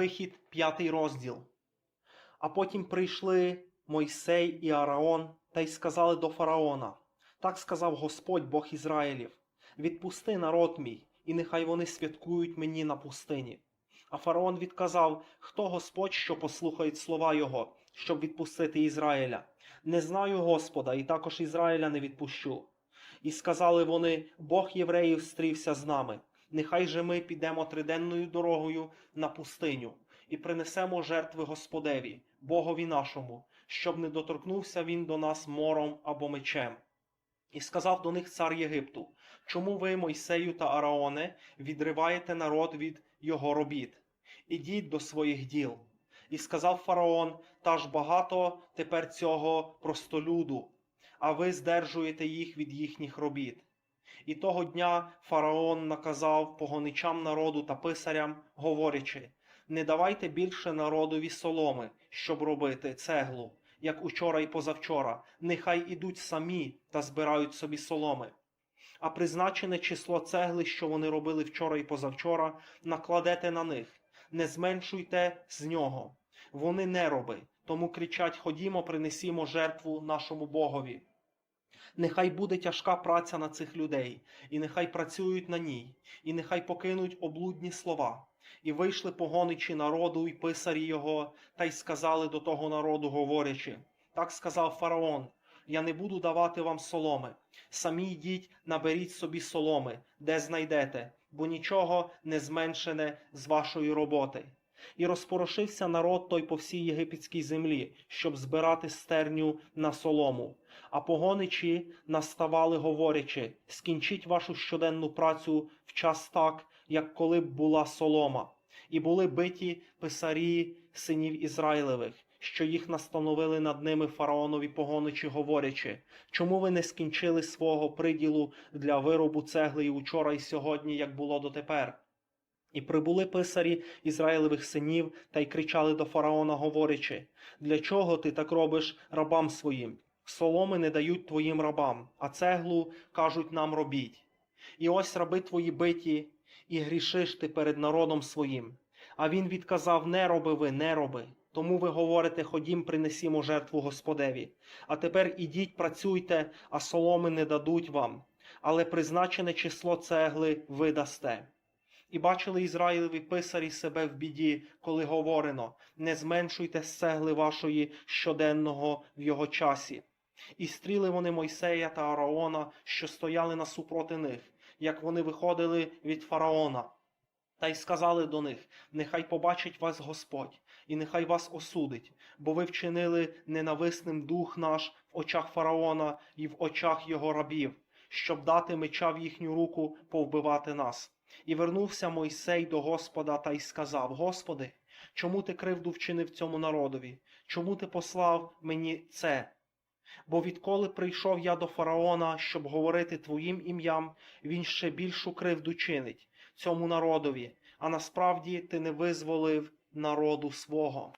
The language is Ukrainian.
Вихід, п'ятий розділ. А потім прийшли Мойсей і Араон та й сказали до фараона: Так сказав Господь Бог Ізраїлів: Відпусти народ мій, і нехай вони святкують мені на пустині. А фараон відказав: Хто Господь, що послухає слова його, щоб відпустити Ізраїля? Не знаю Господа, і також Ізраїля не відпущу. І сказали вони: Бог євреїв стрівся з нами. Нехай же ми підемо триденною дорогою на пустиню і принесемо жертви Господеві, Богові нашому, щоб не доторкнувся він до нас мором або мечем. І сказав до них цар Єгипту: Чому ви, Мойсею та Араоне, відриваєте народ від його робіт? Ідіть до своїх діл. І сказав фараон: Та ж багато тепер цього простолюду, а ви здержуєте їх від їхніх робіт. І того дня фараон наказав погоничам народу та писарям, говорячи: Не давайте більше народові соломи, щоб робити цеглу, як учора і позавчора, нехай ідуть самі та збирають собі соломи. А призначене число цегли, що вони робили вчора і позавчора, накладете на них, не зменшуйте з нього. Вони нероби, тому кричать: Ходімо, принесімо жертву нашому Богові. Нехай буде тяжка праця на цих людей, і нехай працюють на ній, і нехай покинуть облудні слова. І вийшли погоничі народу і писарі його, та й сказали до того народу, говорячи: Так сказав фараон: Я не буду давати вам соломи. Самі йдіть, наберіть собі соломи, де знайдете, бо нічого не зменшене з вашої роботи. І розпорошився народ той по всій єгипетській землі, щоб збирати стерню на солому. А погоничі наставали, говорячи: скінчіть вашу щоденну працю в час так, як коли б була солома. І були биті писарі синів Ізраїлевих, що їх настановили над ними фараонові погоничі, говорячи: чому ви не скінчили свого приділу для виробу цегли і учора і сьогодні, як було дотепер? І прибули писарі Ізраїлевих синів та й кричали до фараона, говорячи: Для чого ти так робиш рабам своїм? Соломи не дають твоїм рабам, а цеглу кажуть нам робіть. І ось раби твої биті, і грішиш ти перед народом своїм. А він відказав: Не роби ви, не роби. Тому ви говорите, ходім, принесімо жертву Господеві. А тепер ідіть, працюйте, а соломи не дадуть вам, але призначене число цегли ви дасте. І бачили Ізраїлеві писарі себе в біді, коли говорено: не зменшуйте з цегли вашої щоденного в його часі. І стріли вони Мойсея та Араона, що стояли насупроти них, як вони виходили від фараона. Та й сказали до них: Нехай побачить вас Господь, і нехай вас осудить, бо ви вчинили ненависним дух наш в очах фараона і в очах його рабів, щоб дати меча в їхню руку повбивати нас. І вернувся Мойсей до Господа та й сказав: Господи, чому ти кривду вчинив цьому народові? Чому ти послав мені це? Бо відколи прийшов я до фараона, щоб говорити твоїм ім'ям, він ще більшу кривду чинить цьому народові, а насправді ти не визволив народу свого.